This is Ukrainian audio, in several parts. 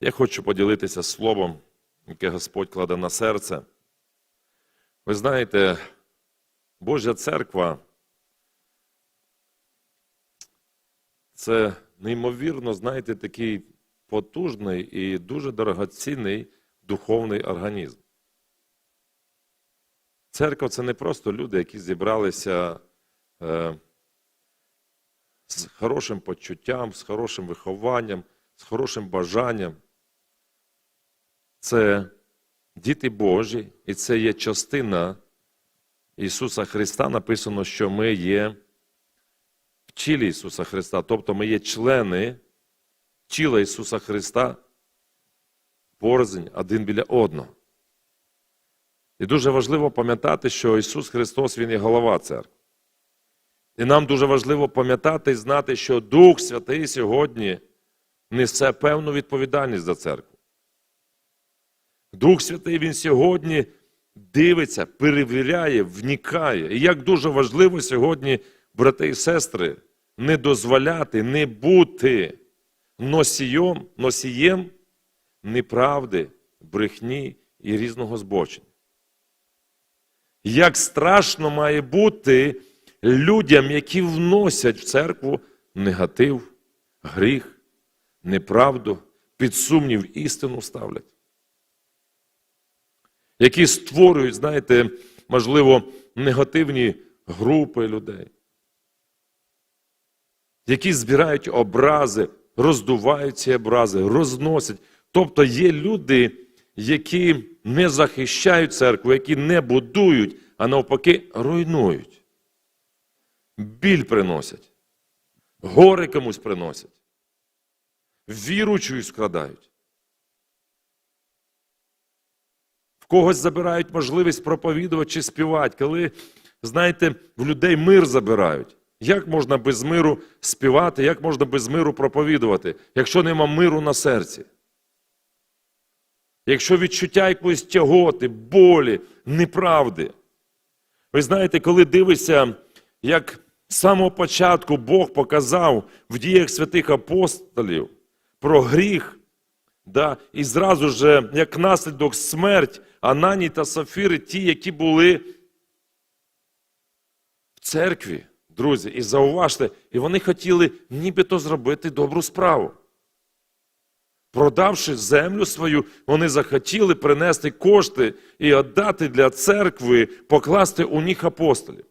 Я хочу поділитися словом, яке Господь кладе на серце. Ви знаєте, Божа церква це неймовірно, знаєте, такий потужний і дуже дорогоцінний духовний організм. Церква це не просто люди, які зібралися е, з хорошим почуттям, з хорошим вихованням, з хорошим бажанням. Це діти Божі, і це є частина Ісуса Христа. Написано, що ми є в тілі Ісуса Христа, тобто ми є члени тіла Ісуса Христа, порознь один біля одного. І дуже важливо пам'ятати, що Ісус Христос Він є голова церкви. І нам дуже важливо пам'ятати і знати, що Дух Святий сьогодні несе певну відповідальність за церкву. Дух Святий Він сьогодні дивиться, перевіряє, вникає. І як дуже важливо сьогодні, брати і сестри, не дозволяти, не бути носієм, носієм неправди, брехні і різного збочення. Як страшно має бути людям, які вносять в церкву негатив, гріх, неправду, під сумнів істину ставлять. Які створюють, знаєте, можливо, негативні групи людей, які збирають образи, роздувають ці образи, розносять. Тобто є люди, які не захищають церкву, які не будують, а навпаки, руйнують. Біль приносять, гори комусь приносять, віру скрадають. Когось забирають можливість проповідувати чи співати, коли, знаєте, в людей мир забирають. Як можна без миру співати, як можна без миру проповідувати, якщо нема миру на серці? Якщо відчуття якоїсь тяготи, болі, неправди. Ви знаєте, коли дивишся, як з самого початку Бог показав в діях святих апостолів про гріх, да, і зразу ж, як наслідок смерть Анані та Сафіри, ті, які були в церкві, друзі, і зауважте, і вони хотіли нібито зробити добру справу. Продавши землю свою, вони захотіли принести кошти і віддати для церкви, покласти у них апостолів.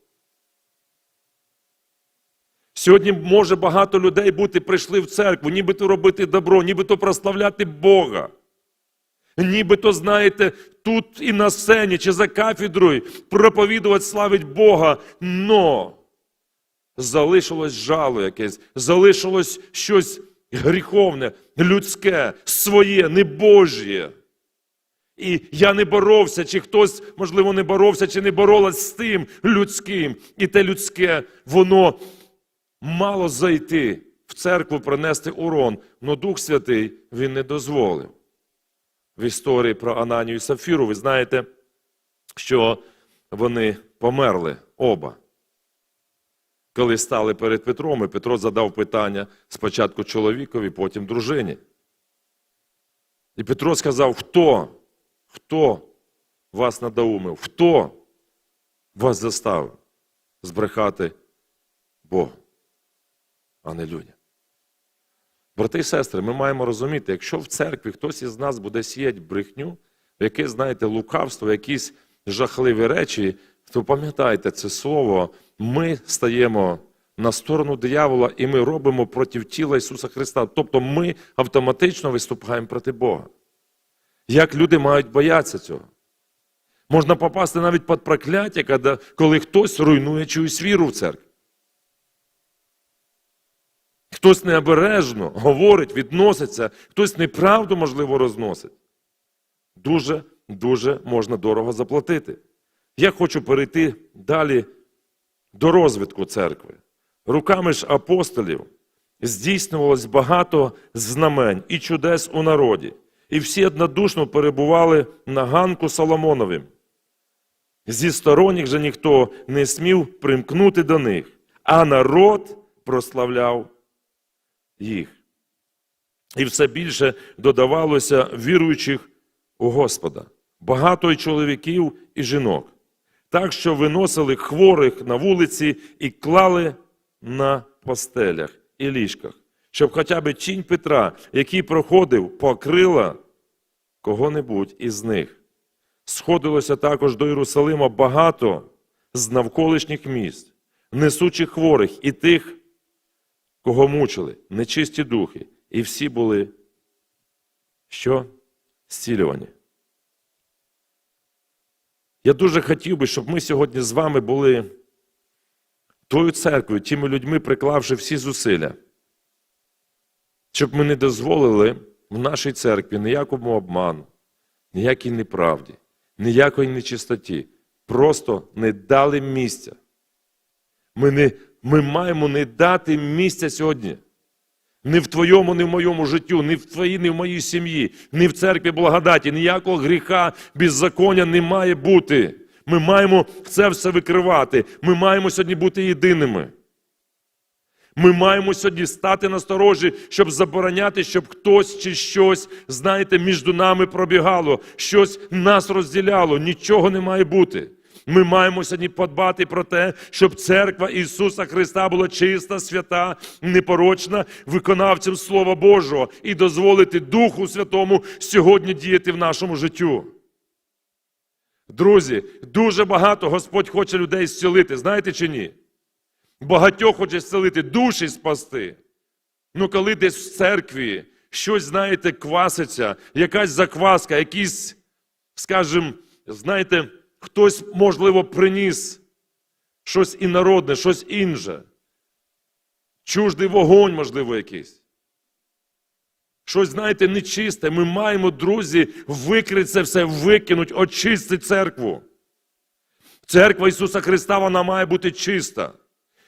Сьогодні може багато людей бути прийшли в церкву, нібито робити добро, нібито прославляти Бога. Нібито, знаєте, тут і на сцені, чи за кафедрою проповідувати, славить Бога, но залишилось жало якесь, залишилось щось гріховне, людське, своє, небожє. І я не боровся, чи хтось, можливо, не боровся, чи не боролась з тим людським. І те людське, воно мало зайти в церкву, принести урон, но Дух Святий він не дозволив. В історії про Ананію і Сафіру ви знаєте, що вони померли оба. Коли стали перед Петром, і Петро задав питання спочатку чоловікові, потім дружині. І Петро сказав: Хто? Хто вас надоумив? Хто вас заставив збрехати Богу, а не людям? Брати і сестри, ми маємо розуміти, якщо в церкві хтось із нас буде сіяти брехню, яке, знаєте, лукавство, якісь жахливі речі, то пам'ятайте це слово, ми стаємо на сторону диявола і ми робимо проти тіла Ісуса Христа. Тобто ми автоматично виступаємо проти Бога. Як люди мають боятися цього? Можна попасти навіть під прокляття, коли хтось руйнує чиюсь віру в церкві. Хтось необережно говорить, відноситься, хтось неправду, можливо, розносить. Дуже, дуже можна дорого заплатити. Я хочу перейти далі до розвитку церкви. Руками ж апостолів здійснювалось багато знамень і чудес у народі, і всі однодушно перебували на ганку Соломоновим. Зі сторонніх же ніхто не смів примкнути до них, а народ прославляв їх. і все більше додавалося віруючих у Господа. Багато і чоловіків, і жінок. Так що виносили хворих на вулиці і клали на постелях і ліжках, щоб хоча б тінь Петра, який проходив, покрила кого-небудь із них. Сходилося також до Єрусалима багато з навколишніх міст, несучих хворих і тих, кого мучили, нечисті духи, і всі були що? Зцілювані. Я дуже хотів би, щоб ми сьогодні з вами були тою церквою, тими людьми, приклавши всі зусилля, щоб ми не дозволили в нашій церкві ніякому обману, ніякій неправді, ніякої нечистоті. Просто не дали місця. Ми, не, ми маємо не дати місця сьогодні. Ні в твоєму, ні в моєму життю, ні в твоїй, ні в моїй сім'ї, ні в церкві благодаті, ніякого гріха, беззаконня не має бути. Ми маємо це все викривати. Ми маємо сьогодні бути єдиними. Ми маємо сьогодні стати на сторожі, щоб забороняти, щоб хтось чи щось, знаєте, між нами пробігало, щось нас розділяло. Нічого не має бути. Ми маємо сьогодні подбати про те, щоб церква Ісуса Христа була чиста, свята, непорочна, виконавцем Слова Божого і дозволити Духу Святому сьогодні діяти в нашому життю. Друзі, дуже багато Господь хоче людей зцілити, знаєте чи ні? Багатьох хоче зцілити, душі спасти. Ну, коли десь в церкві щось, знаєте, кваситься, якась закваска, якийсь, скажімо, знаєте, хтось, можливо, приніс щось інородне, щось інше. Чуждий вогонь, можливо, якийсь. Щось, знаєте, нечисте. Ми маємо, друзі, викрити це все, викинуть, очистити церкву. Церква Ісуса Христа, вона має бути чиста.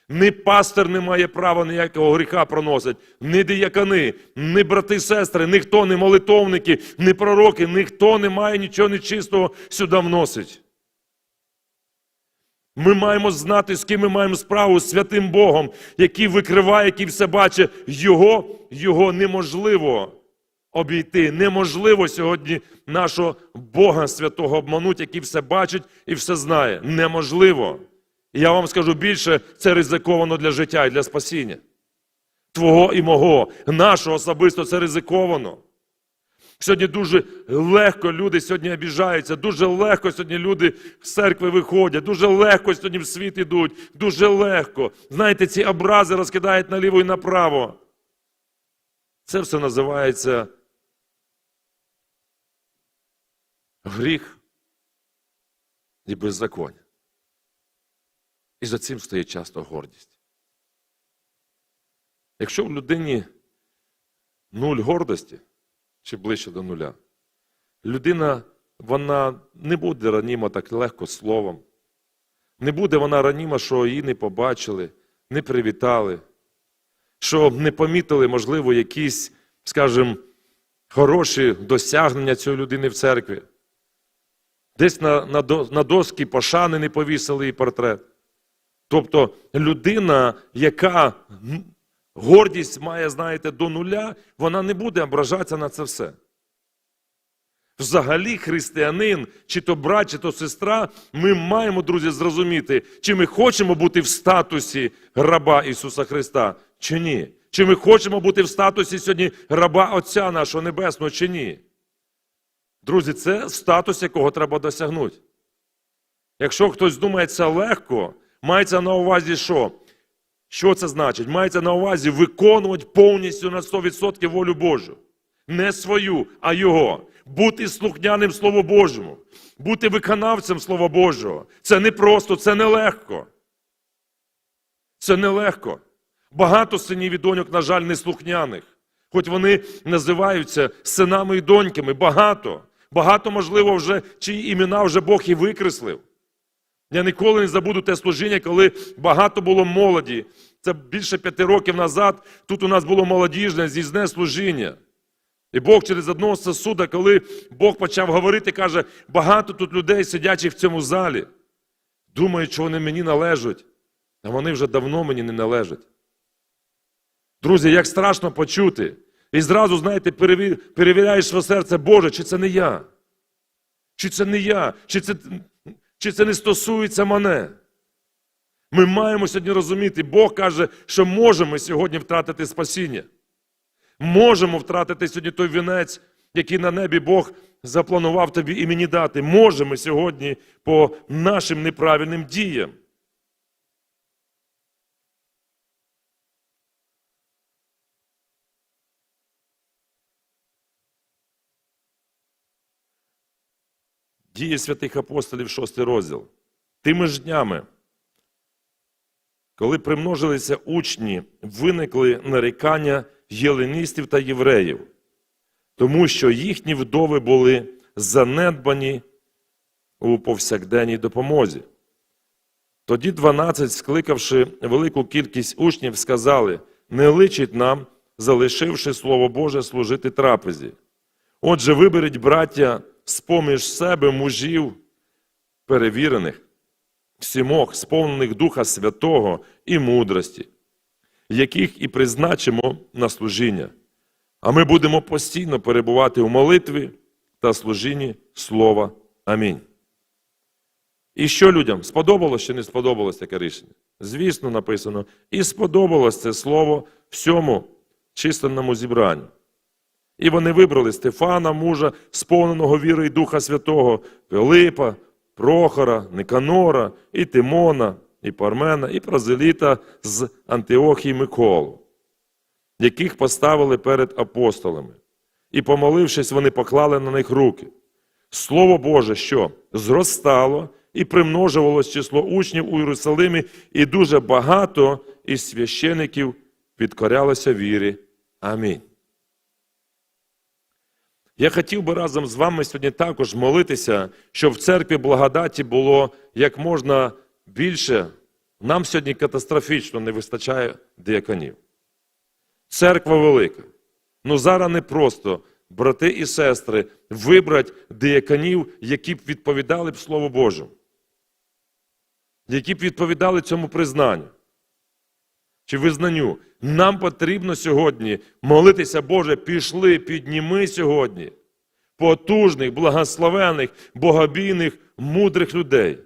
Ні пастор не має права ніякого гріха проносити, ні диякани, ні брати сестри, ніхто, ні молитовники, ні пророки, ніхто не має нічого нечистого сюди вносить. Ми маємо знати, з ким ми маємо справу з святим Богом, який викриває, який все бачить. Його, його неможливо обійти. Неможливо сьогодні нашого Бога святого обманути, який все бачить і все знає. Неможливо. І я вам скажу більше, це ризиковано для життя і для спасіння. Твого і мого, нашого особисто це ризиковано. Сьогодні дуже легко люди сьогодні обіжаються, дуже легко сьогодні люди з церкви виходять, дуже легко сьогодні в світ ідуть, дуже легко. Знаєте, ці образи розкидають наліво і направо. Це все називається гріх і беззаконня. І за цим стоїть часто гордість. Якщо в людині нуль гордості, чи ближче до нуля, людина вона не буде раніма так легко словом. Не буде вона раніма, що її не побачили, не привітали, що не помітили, можливо, якісь, скажімо, хороші досягнення цієї людини в церкві. Десь на, на, на доски пошани не повісили її портрет. Тобто людина, яка гордість має, знаєте, до нуля, вона не буде ображатися на це все. Взагалі, християнин, чи то брат, чи то сестра, ми маємо, друзі, зрозуміти, чи ми хочемо бути в статусі раба Ісуса Христа, чи ні. Чи ми хочемо бути в статусі сьогодні раба Отця нашого Небесного, чи ні. Друзі, це статус, якого треба досягнути. Якщо хтось думає, це легко, мається на увазі, що? Що це значить? Мається на увазі виконувати повністю на 100% волю Божу. Не свою, а Його. Бути слухняним Слову Божому, бути виконавцем Слова Божого. Це не просто, це не легко. Це не легко. Багато синів і доньок, на жаль, неслухняних. Хоч вони називаються синами і доньками. Багато. Багато, можливо, вже чиї імена вже Бог і викреслив. Я ніколи не забуду те служіння, коли багато було молоді. Це більше п'яти років назад. Тут у нас було молодіжне, з'їзне служіння. І Бог через одного сосуда, коли Бог почав говорити, каже, багато тут людей, сидячих в цьому залі, думають, що вони мені належать, а вони вже давно мені не належать. Друзі, як страшно почути, І зразу, знаєте, перевіряєш своє серце, Боже, чи це не я? Чи це не я? Чи це, чи це не стосується мене? Ми маємо сьогодні розуміти, Бог каже, що можемо сьогодні втратити спасіння. Можемо втратити сьогодні той вінець, який на небі Бог запланував тобі і мені дати. Можемо сьогодні по нашим неправильним діям. Дії святих апостолів, 6 розділ. Тими ж днями, коли примножилися учні, виникли нарікання єленістів та євреїв, тому що їхні вдови були занедбані у повсякденній допомозі. Тоді 12, скликавши велику кількість учнів, сказали: не личить нам, залишивши Слово Боже, служити трапезі. Отже, виберіть, браття, з-поміж себе мужів перевірених, сімох, сповнених Духа Святого і мудрості, яких і призначимо на служіння. А ми будемо постійно перебувати у молитві та служінні Слова. Амінь. І що людям? Сподобалось чи не сподобалось таке рішення? Звісно, написано, і сподобалось це слово всьому численному зібранню. І вони вибрали Стефана, мужа, сповненого віри і Духа Святого, Пилипа, Прохора, Никанора, і Тимона, і Пармена, і Празеліта з Антиохії Миколу, яких поставили перед апостолами. І, помолившись, вони поклали на них руки. Слово Боже, що зростало і примножувалось число учнів у Єрусалимі, і дуже багато із священиків підкорялося вірі. Амінь. Я хотів би разом з вами сьогодні також молитися, щоб в церкві благодаті було як можна більше. Нам сьогодні катастрофічно не вистачає дияконів. Церква велика. Ну зараз не просто, брати і сестри, вибрати дияконів, які б відповідали б Слову Божому, які б відповідали цьому признанню чи визнанню. Нам потрібно сьогодні молитися, Боже, пішли, підніми сьогодні потужних, благословених, богобійних, мудрих людей,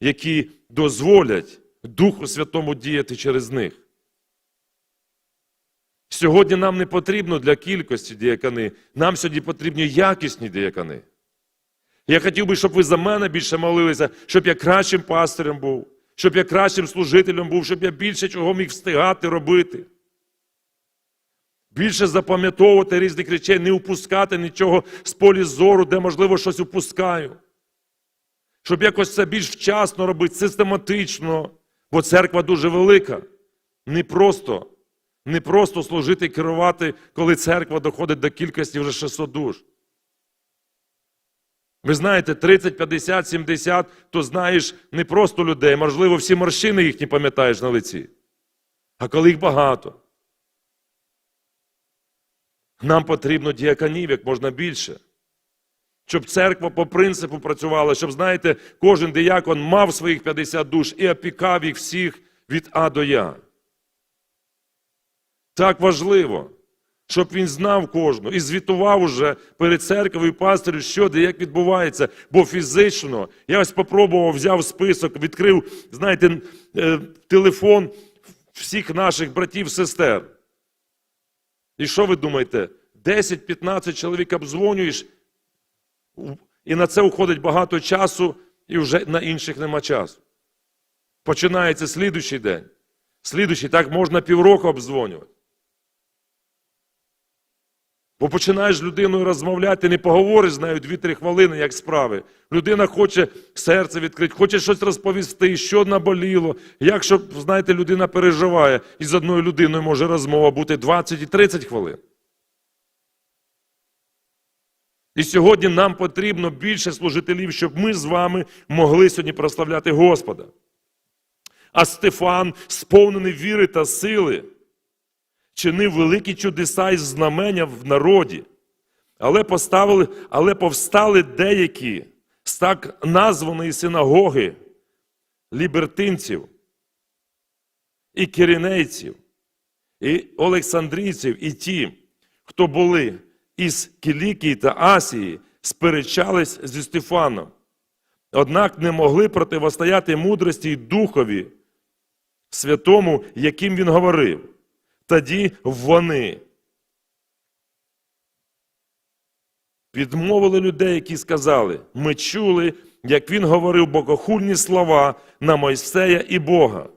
які дозволять Духу Святому діяти через них. Сьогодні нам не потрібно для кількості діякани, нам сьогодні потрібні якісні діякани. Я хотів би, щоб ви за мене більше молилися, щоб я кращим пастирем був, щоб я кращим служителем був, щоб я більше чого міг встигати робити. Більше запам'ятовувати різних речей, не упускати нічого з полі зору, де, можливо, щось упускаю. Щоб якось це більш вчасно робити, систематично, бо церква дуже велика. Не просто, не просто служити і керувати, коли церква доходить до кількості вже 600 душ. Ви знаєте, 30, 50, 70, то знаєш не просто людей, можливо, всі морщини їхні пам'ятаєш на лиці. А коли їх багато. Нам потрібно діаконів як можна більше. Щоб церква по принципу працювала, щоб, знаєте, кожен диякон мав своїх 50 душ і опікав їх всіх від А до Я. Так важливо, щоб він знав кожну і звітував уже перед церквою пастирю, що де як відбувається. Бо фізично я ось попробував, взяв список, відкрив, знаєте, е, телефон всіх наших братів, сестер. І що ви думаєте? 10-15 чоловік обдзвонюєш, і на це уходить багато часу, і вже на інших нема часу. Починається слідуючий день. Слідуючий, так можна півроку обдзвонювати. Бо починаєш з людиною розмовляти, не поговориш з нею 2-3 хвилини, як справи. Людина хоче серце відкрити, хоче щось розповісти, що наболіло. Як щоб, знаєте, людина переживає, і з одною людиною може розмова бути 20 і 30 хвилин. І сьогодні нам потрібно більше служителів, щоб ми з вами могли сьогодні прославляти Господа. А Стефан, сповнений віри та сили, чинив великі чудеса і знамення в народі. Але, поставили, але повстали деякі з так названої синагоги лібертинців і киринейців, і олександрійців, і ті, хто були із Кілікії та Асії, сперечались зі Стефаном. Однак не могли противостояти мудрості й духові святому, яким він говорив. Тоді вони підмовили людей, які сказали: ми чули, як він говорив богохульні слова на Мойсея і Бога.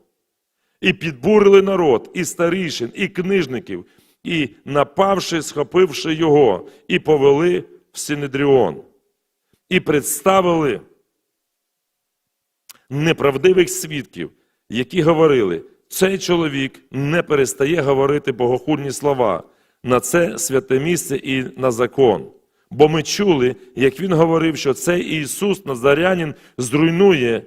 І підбурили народ, і старішин, і книжників, і, напавши, схопивши його, і повели в Синедріон, і представили неправдивих свідків, які говорили, цей чоловік не перестає говорити богохульні слова на це святе місце і на закон. Бо ми чули, як він говорив, що цей Ісус Назарянин зруйнує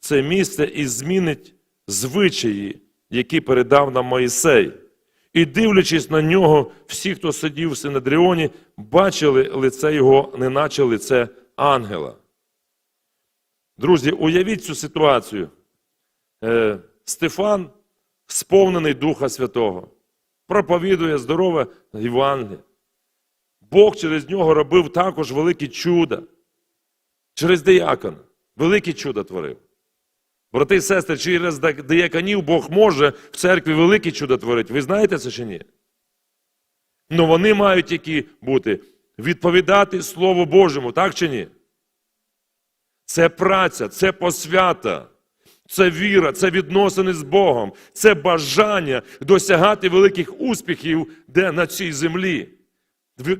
це місце і змінить звичаї, які передав нам Моїсей. І дивлячись на нього, всі, хто сидів в Синедріоні, бачили лице його, неначе лице ангела. Друзі, уявіть цю ситуацію. Е, Стефан, сповнений Духа Святого, проповідує здорове Євангеліє. Бог через нього робив також великі чуда. Через диякона. Великі чуда творив. Брати і сестри, через дияконів Бог може в церкві великі чуда творити. Ви знаєте це чи ні? Ну вони мають які бути відповідати Слову Божому, так чи ні? Це праця, це посвята, це віра, це відносини з Богом, це бажання досягати великих успіхів де на цій землі.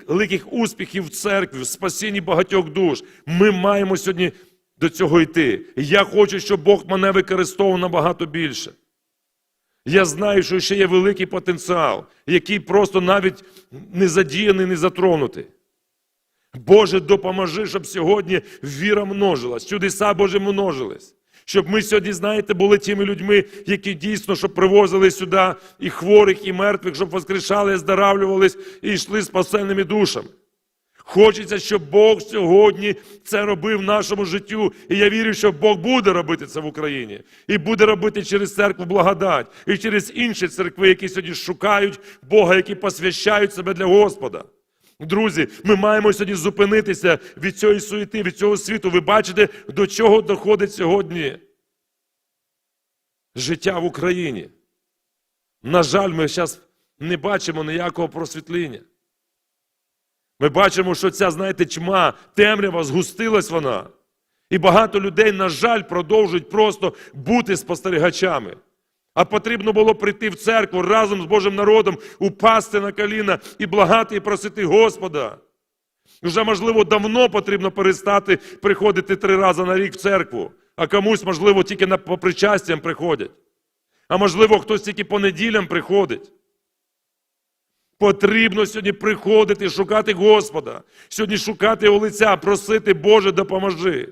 Великих успіхів в церкві, в спасінні багатьох душ. Ми маємо сьогодні до цього йти. Я хочу, щоб Бог мене використовував набагато більше. Я знаю, що ще є великий потенціал, який просто навіть не задіяний, не затронутий. Боже, допоможи, щоб сьогодні віра множилась, чудеса Божі множились. Щоб ми сьогодні, знаєте, були тими людьми, які дійсно щоб привозили сюди і хворих, і мертвих, щоб воскрешали, оздоравлювались і йшли спасенними душами. Хочеться, щоб Бог сьогодні це робив в нашому життю. І я вірю, що Бог буде робити це в Україні. І буде робити через церкву благодать, і через інші церкви, які сьогодні шукають Бога, які посвящають себе для Господа. Друзі, ми маємо сьогодні зупинитися від цієї суєти, від цього світу. Ви бачите, до чого доходить сьогодні життя в Україні. На жаль, ми зараз не бачимо ніякого просвітління. Ми бачимо, що ця, знаєте, тьма, темрява, згустилась вона. І багато людей, на жаль, продовжують просто бути спостерігачами. А потрібно було прийти в церкву разом з Божим народом, упасти на коліна і благати і просити Господа. Вже, можливо, давно потрібно перестати приходити три рази на рік в церкву, а комусь, можливо, тільки на, причастям приходять. А можливо, хтось тільки по неділям приходить. Потрібно сьогодні приходити, шукати Господа, сьогодні шукати його лиця, просити, Боже, допоможи.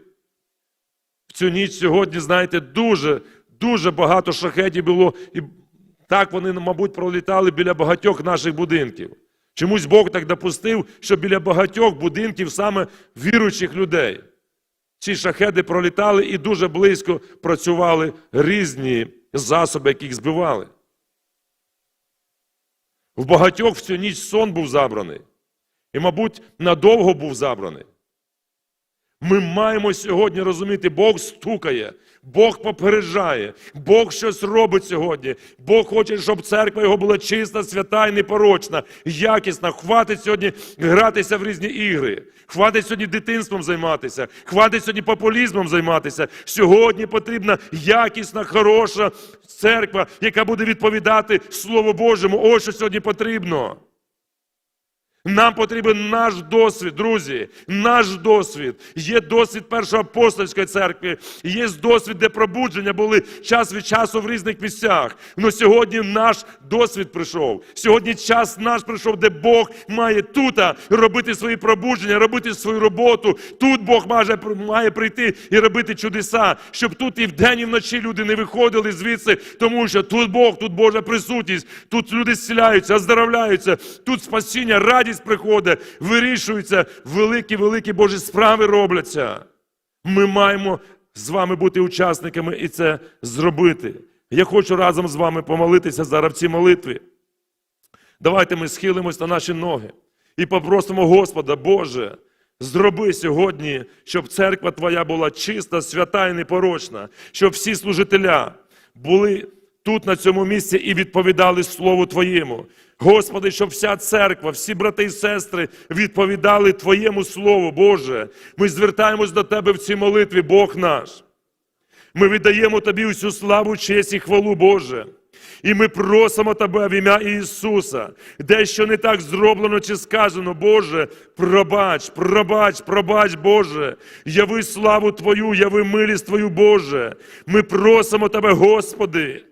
В цю ніч сьогодні, знаєте, дуже, дуже багато шахетів було, і так вони, мабуть, пролітали біля багатьох наших будинків. Чомусь Бог так допустив, що біля багатьох будинків саме віруючих людей. Ці шахеди пролітали і дуже близько працювали різні засоби, яких збивали. В багатьох в цю ніч сон був забраний. І, мабуть, надовго був забраний. Ми маємо сьогодні розуміти, Бог стукає, Бог попереджає, Бог щось робить сьогодні. Бог хоче, щоб церква його була чиста, свята і непорочна, якісна. Хватить сьогодні гратися в різні ігри. Хватить сьогодні дитинством займатися, хватить сьогодні популізмом займатися. Сьогодні потрібна якісна, хороша церква, яка буде відповідати Слову Божому. Ось що сьогодні потрібно. Нам потрібен наш досвід, друзі, наш досвід. Є досвід Першої апостольської церкви, є досвід, де пробудження були час від часу в різних місцях. Але сьогодні наш досвід прийшов. Сьогодні час наш прийшов, де Бог має тут робити свої пробудження, робити свою роботу. Тут Бог має, має прийти і робити чудеса, щоб тут і вдень, і вночі люди не виходили звідси, тому що тут Бог, тут Божа присутність, тут люди зціляються, оздоровляються, тут спасіння, радість приходить, вирішуються, великі-великі Божі справи робляться. Ми маємо з вами бути учасниками і це зробити. Я хочу разом з вами помолитися зараз в цій молитві. Давайте ми схилимось на наші ноги. І попросимо Господа, Боже, зроби сьогодні, щоб церква Твоя була чиста, свята і непорочна, щоб всі служителя були тут, на цьому місці, і відповідали Слову Твоєму. Господи, щоб вся церква, всі брати і сестри відповідали Твоєму Слову, Боже. Ми звертаємось до Тебе в цій молитві, Бог наш. Ми віддаємо Тобі усю славу, честь і хвалу, Боже. І ми просимо Тебе в ім'я Ісуса, дещо не так зроблено чи сказано, Боже, пробач, пробач, пробач, Боже, яви славу Твою, яви милість Твою, Боже. Ми просимо Тебе, Господи.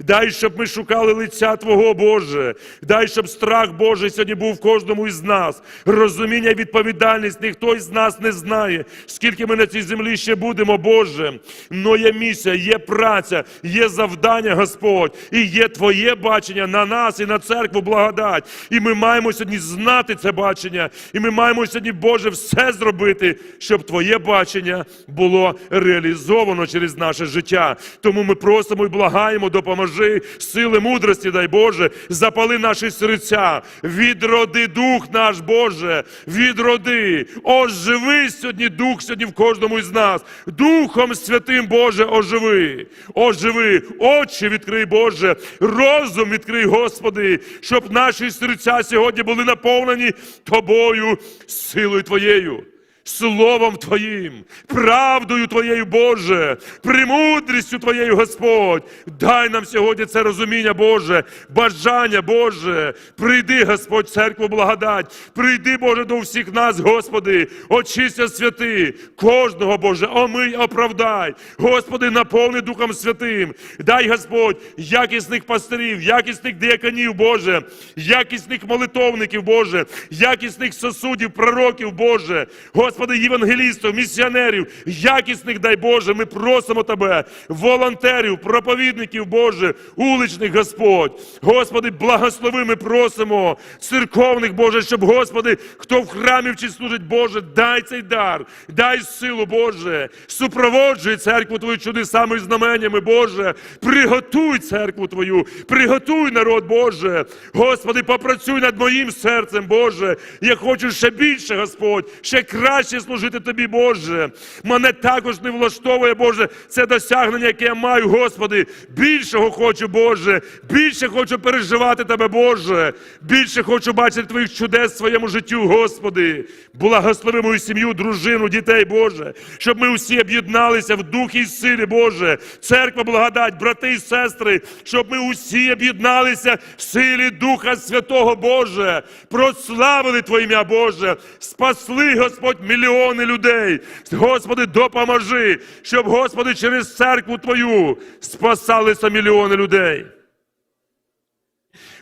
Дай, щоб ми шукали лиця Твого, Боже. Дай, щоб страх Божий сьогодні був в кожному із нас. Розуміння і відповідальність ніхто із нас не знає, скільки ми на цій землі ще будемо, Боже. Но є місія, є праця, є завдання, Господь, і є Твоє бачення на нас і на церкву благодать. І ми маємо сьогодні знати це бачення. І ми маємо сьогодні, Боже, все зробити, щоб Твоє бачення було реалізовано через наше життя. Тому ми просимо і благаємо, допоможи сили мудрості, дай Боже, запали наші серця, відроди дух наш, Боже, відроди, оживи сьогодні дух сьогодні в кожному із нас. Духом Святим, Боже, оживи, оживи, очі відкрий, Боже, розум відкрий, Господи, щоб наші серця сьогодні були наповнені Тобою, силою Твоєю. Словом Твоїм, правдою Твоєю, Боже, премудрістю Твоєю, Господь. Дай нам сьогодні це розуміння, Боже, бажання, Боже. Прийди, Господь, церкву благодать. Прийди, Боже, до всіх нас, Господи, очися святи, кожного, Боже, омий, оправдай. Господи, наповни Духом Святим. Дай, Господь, якісних пастирів, якісних дияконів, Боже, якісних молитовників, Боже, якісних сосудів, пророків, Боже. Господи, євангелістів, місіонерів, якісних, дай Боже, ми просимо Тебе, волонтерів, проповідників, Боже, уличних, Господь. Господи, благослови, ми просимо, церковних, Боже, щоб, Господи, хто в храмі вчить служить, Боже, дай цей дар, дай силу, Боже, супроводжуй церкву Твою чудесами і знаменнями, Боже, приготуй церкву Твою, приготуй народ, Боже. Господи, попрацюй над моїм серцем, Боже. Я хочу ще більше, Господь, ще краще служити Тобі, Боже. Мене також не влаштовує, Боже, це досягнення, яке я маю, Господи. Більшого хочу, Боже. Більше хочу переживати Тебе, Боже. Більше хочу бачити Твоїх чудес в своєму життю, Господи. Благослови мою сім'ю, дружину, дітей, Боже, щоб ми усі об'єдналися в духі і силі, Боже. Церква благодать, брати і сестри, щоб ми усі об'єдналися в силі Духа Святого, Боже. Прославили Твоє ім'я, Боже. Спасли, Господь, мільйони людей. Господи, допоможи, щоб, Господи, через церкву Твою спасалися мільйони людей.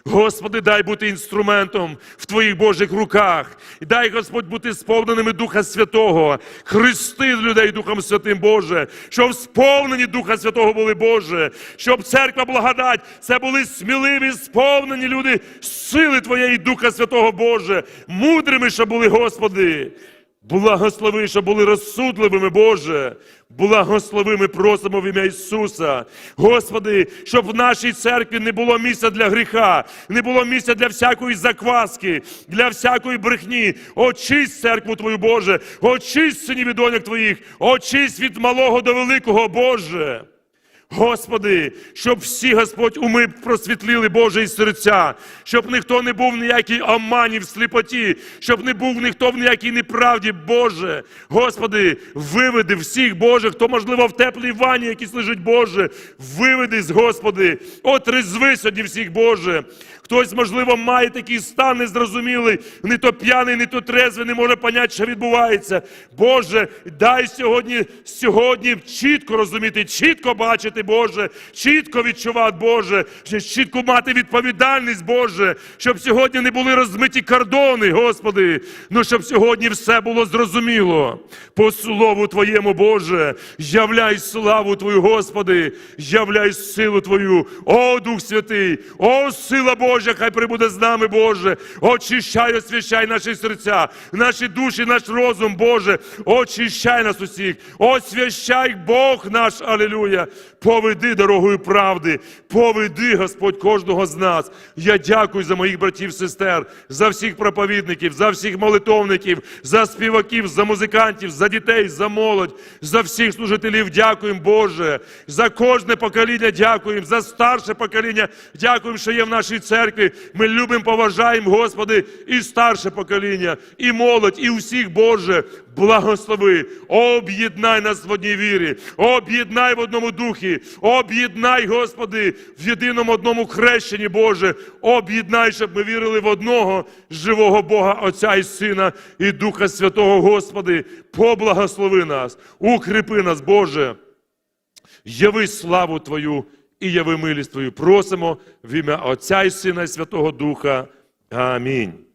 Господи, дай бути інструментом в Твоїх Божих руках. Дай, Господь, бути сповненими Духа Святого. Хрести людей Духом Святим, Боже, щоб сповнені Духа Святого були, Боже, щоб церква благодать, це були сміливі, сповнені люди сили Твоєї Духа Святого, Боже, мудрими, щоб були, Господи. Благослови, щоб були розсудливими, Боже. Благослови, ми просимо в ім'я Ісуса. Господи, щоб в нашій церкві не було місця для гріха, не було місця для всякої закваски, для всякої брехні. Очисть церкву Твою, Боже, очисть синів і доньок Твоїх, очисть від малого до великого, Боже. Господи, щоб всі, Господь, уми просвітлили Божі серця, щоб ніхто не був в ніякій омані, в сліпоті, щоб не був ніхто в ніякій неправді, Боже. Господи, виведи всіх, Боже, хто, можливо, в теплій ванні, якісь лежить, Боже, виведи, Господи, отрезви сьогодні всіх, Боже. Хтось, можливо, має такий стан незрозумілий, не то п'яний, не то трезвий, не може поняти, що відбувається. Боже, дай сьогодні, сьогодні чітко розуміти, чітко бачити, Боже, чітко відчувати, Боже, чітко мати відповідальність, Боже, щоб сьогодні не були розмиті кордони, Господи, ну щоб сьогодні все було зрозуміло. По слову Твоєму, Боже, являй славу Твою, Господи, являй силу Твою, о Дух Святий, о сила Божа, хай прибуде з нами, Боже. Очищай, освящай наші серця, наші душі, наш розум, Боже. Очищай нас усіх, освящай Бог наш, алілюя. Поведи дорогою правди, поведи, Господь, кожного з нас. Я дякую за моїх братів, сестер, за всіх проповідників, за всіх молитовників, за співаків, за музикантів, за дітей, за молодь, за всіх служителів. Дякуємо, Боже, за кожне покоління дякуємо, за старше покоління. Дякуємо, що є в нашій церкві. Ми любимо, поважаємо, Господи, і старше покоління, і молодь, і усіх, Боже, благослови. Об'єднай нас в одній вірі, об'єднай в одному духі, об'єднай, Господи, в єдиному одному хрещенні, Боже. Об'єднай, щоб ми вірили в одного живого Бога, Отця і Сина, і Духа Святого, Господи. Поблагослови нас, укріпи нас, Боже. Яви славу Твою і яви милість Твою. Просимо в ім'я Отця і Сина і Святого Духа. Амінь.